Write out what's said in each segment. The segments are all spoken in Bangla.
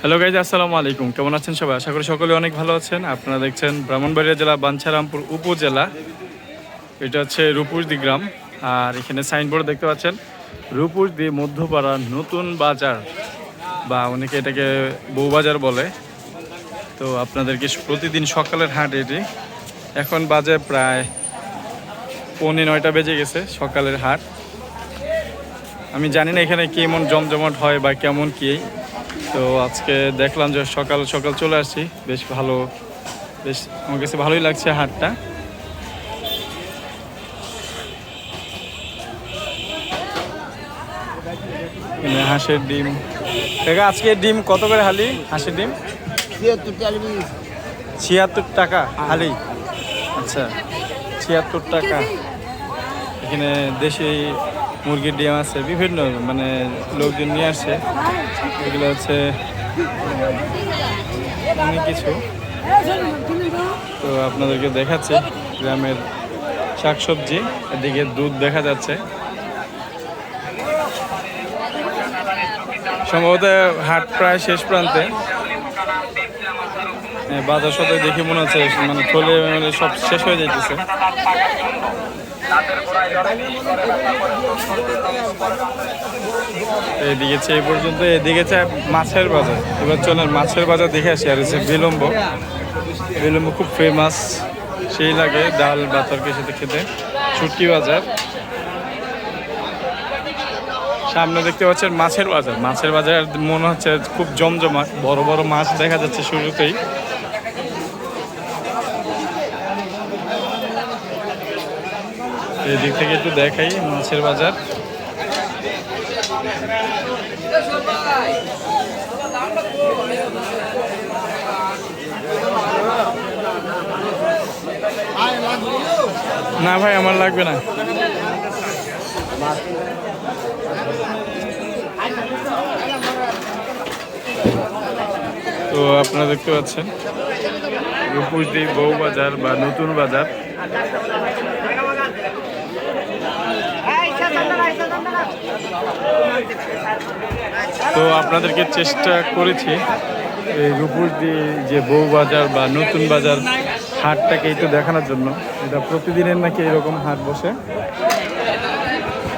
হ্যালো গাইজ আসসালামু আলাইকুম। কেমন আছেন সবাই? আশা করি সকলে অনেক ভালো আছেন। আপনারা দেখছেন ব্রাহ্মণবাড়িয়া জেলা, বাঞ্ছারামপুর উপজেলা। এটা হচ্ছে রূপুরদি গ্রাম। আর এখানে সাইনবোর্ড দেখতে পাচ্ছেন রূপুরদি মধ্যপাড়া নতুন বাজার, বা অনেকে এটাকে বউবাজার বলে। তো আপনাদেরকে প্রতিদিন সকালের হাট এটি। এখন বাজে প্রায় পৌনে নয়টা বেজে গেছে সকালের হাট। আমি জানি না এখানে কেমন জমজমাট হয় বা কেমন কি। তো আজকে দেখলাম যে সকাল সকাল চলে আসছি। বেশ ভালো বেশ আমার কাছে ভালোই লাগছে হাটটা। হাঁসের ডিম। দেখা আজকে ডিম কত করে হালি হাঁসের ডিম? ছিয়াত্তর ছিয়াত্তর টাকা হালি? আচ্ছা ছিয়াত্তর টাকা। এখানে দেশি মুরগির ডিম আছে, বিভিন্ন মানে লোকজন নিয়ে আসছে এগুলো হচ্ছে অনেক কিছু। তো আপনাদেরকে দেখাচ্ছি, গ্রামের শাকসবজি, এদিকে দুধ দেখা যাচ্ছে। সম্ভবত হাট প্রায় শেষ প্রান্তে। বাজার সাথে দেখে মনে হচ্ছে মানে চলে মানে সব শেষ হয়ে যাইতেছে। এদিকে এই পর্যন্ত, এদিকে মাছের বাজার। এবার চলেন, মাছের বাজার দেখে আসি, আর হচ্ছে বিলম্ব। বিলম্ব খুব ফেমাস সেই লাগে ডাল বা তরকারির সাথে খেতে। ছুটকি বাজার। সামনে দেখতে পাচ্ছেন মাছের বাজার। মাছের বাজার মনে হচ্ছে খুব জমজমাট, বড় বড় মাছ দেখা যাচ্ছে শুরুতেই। এদিক থেকে একটু দেখাই মাছের বাজার। না ভাই, আমার লাগবে না। তো আপনারা দেখতে পাচ্ছেন রূপসদি বউ বাজার বা নতুন বাজার। তো আপনাদেরকে চেষ্টা করেছি এই রূপসদি যে বউ বাজার বা নতুন বাজার হাটটাকে এই তো দেখানোর জন্য। এটা প্রতিদিনের নাকি এরকম হাট বসে।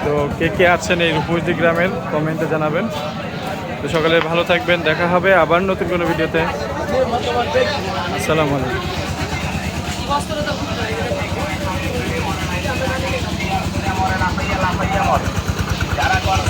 তো কে কে আছেন এই রূপসদি গ্রামের, কমেন্টে জানাবেন। তো সকালে ভালো থাকবেন, দেখা হবে আবার নতুন কোনো ভিডিওতে। আসসালামু আলাইকুম। મહિનામાં ચારા કોણ